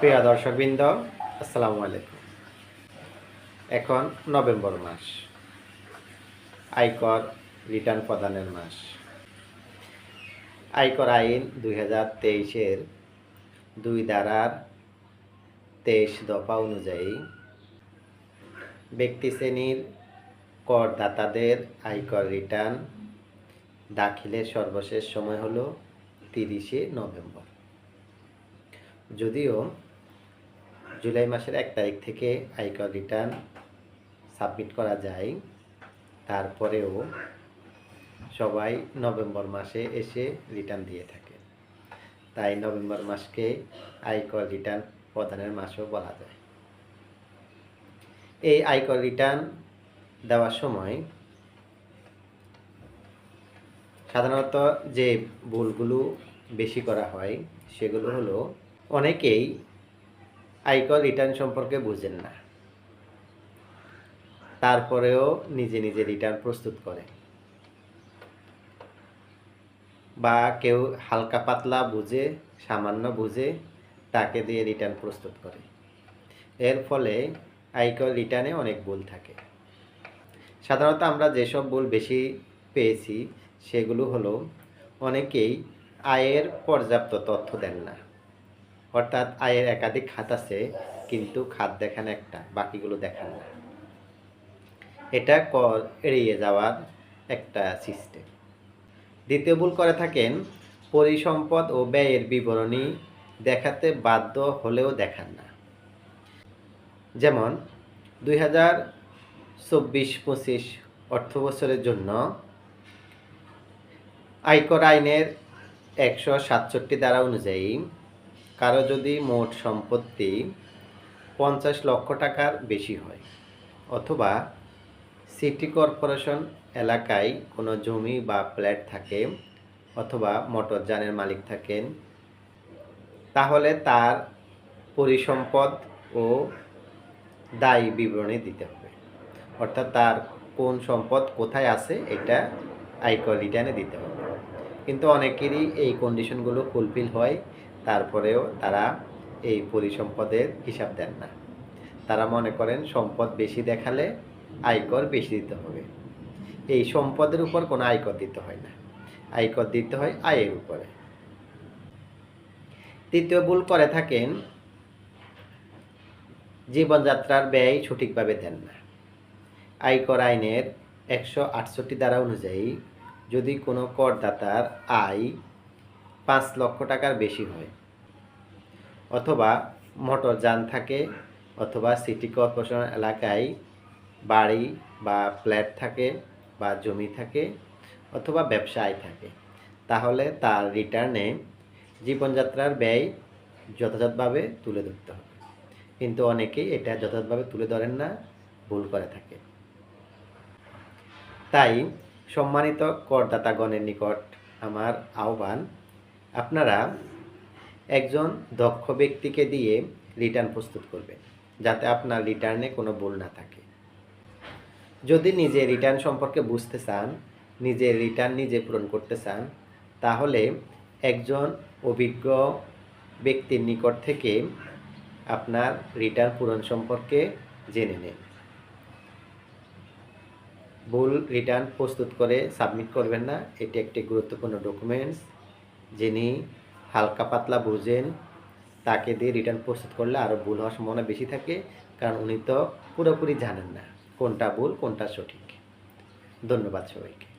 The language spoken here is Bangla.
প্রিয় দর্শকবৃন্দ, আসসালামু আলাইকুম। এখন নভেম্বর মাস, আয়কর রিটার্ন প্রদানের মাস। আয়কর আইন দুই হাজার তেইশের দুই ধারার তেইশ দফা অনুযায়ী ব্যক্তি শ্রেণির করদাতাদের আয়কর রিটার্ন দাখিলের সর্বশেষ সময় হলো তিরিশে নভেম্বর। যদিও জুলাই মাসের এক তারিখ থেকে আয়কর রিটার্ন সাবমিট করা যায়। তারপরেও সবাই নভেম্বর মাসে এসে রিটার্ন দিয়ে থাকে। তাই নভেম্বর মাসকে আয়কর রিটার্ন প্রদানের মাসও বলা যায়। এই আয়কর রিটার্ন দেওয়ার সময় সাধারণত যে ভুলগুলো বেশি করা হয়, সেগুলো হলো অনেকেই আয়কর রিটার্ন সম্পর্কে বুঝেন না। তারপরেও নিজে নিজে রিটার্ন প্রস্তুত করে বা কেউ হালকা পাতলা বুঝে, সামান্য বুঝে তাকে দিয়ে রিটার্ন প্রস্তুত করে। এর ফলে আয়কর রিটার্নে অনেক ভুল থাকে। সাধারণত আমরা যেসব ভুল বেশি পেয়েছি, সেগুলো হলো অনেকেই আয়ের পর্যাপ্ত তথ্য দেন না। অর্থাৎ আয়ের একাধিক খাত আছে, কিন্তু খাত দেখান একটা, বাকিগুলো দেখান না। এটা কর এড়িয়ে যাওয়ার একটা সিস্টেম দ্বিতীয় ভুল করে থাকেন, পরিসম্পদ ও ব্যয়ের বিবরণী দেখাতে বাধ্য হলেও দেখান না। যেমন, দুই হাজার চব্বিশ পঁচিশ অর্থ বছরের জন্য আয়কর আইনের একশো সাতষট্টি ধারা অনুযায়ী কারও যদি মোট সম্পত্তি পঞ্চাশ লক্ষ টাকার বেশি হয়, অথবা সিটি কর্পোরেশন এলাকায় কোনো জমি বা ফ্ল্যাট থাকে অথবা মোটরযানের মালিক থাকেন, তাহলে তার পরিসম্পদ ও দায়ী বিবরণী দিতে হবে। অর্থাৎ তার কোন সম্পদ কোথায় আছে এটা আয়কর রিটার্নে দিতে হবে। কিন্তু অনেকেরই এই কন্ডিশনগুলো ফুলফিল হয় তারপরেও তারা এই পরিসম্পদের হিসাব দেন না। তারা মনে করেন, সম্পদ বেশি দেখালে আয়কর বেশি দিতে হবে। এই সম্পদের উপর কোনো আয়কর দিতে হয় না। আয়কর দিতে হয় আয়ের উপরে। তৃতীয় ভুল করে থাকেন, জীবনযাত্রার ব্যয় সঠিকভাবে দেন না। আয়কর আইনের একশো আটষট্টি ধারা অনুযায়ী যদি কোনো করদাতার আয় পাঁচ লক্ষ টাকার বেশি হয়। অথবা মোটর যান থাকে, অথবা সিটি কর্পোরেশন এলাকায় বাড়ি বা ফ্ল্যাট থাকে বা জমি থাকে, অথবা ব্যবসায় থাকে। তাহলে তার রিটার্নে জীবনযাত্রার ব্যয় যথাযথভাবে তুলে ধরতে হবে। কিন্তু অনেকেই এটা যথাযথভাবে তুলে ধরেন না, ভুল করে থাকে। তাই সম্মানিত করদাতাগণের নিকট আমার আহ্বান আপনারা একজন দক্ষ ব্যক্তিকে দিয়ে রিটার্ন প্রস্তুত করবেন, যাতে আপনার রিটার্নে কোনো ভুল না থাকে। যদি নিজে রিটার্ন সম্পর্কে বুঝতে চান, নিজে রিটার্ন নিজে পূরণ করতে চান, তাহলে একজন অভিজ্ঞ ব্যক্তির নিকট থেকে আপনার রিটার্ন পূরণ সম্পর্কে জেনে নিন। ভুল রিটার্ন প্রস্তুত করে সাবমিট করবেন না, এটি একটি গুরুত্বপূর্ণ ডকুমেন্টস যিনি হালকা পাতলা বুঝেন, তাকে দিয়ে রিটার্ন প্রস্তুত করলে আরও ভুল হওয়ার সম্ভাবনা বেশি থাকে, কারণ উনি তো পুরোপুরি জানেন না কোনটা ভুল, কোনটা সঠিক। ধন্যবাদ সবাইকে।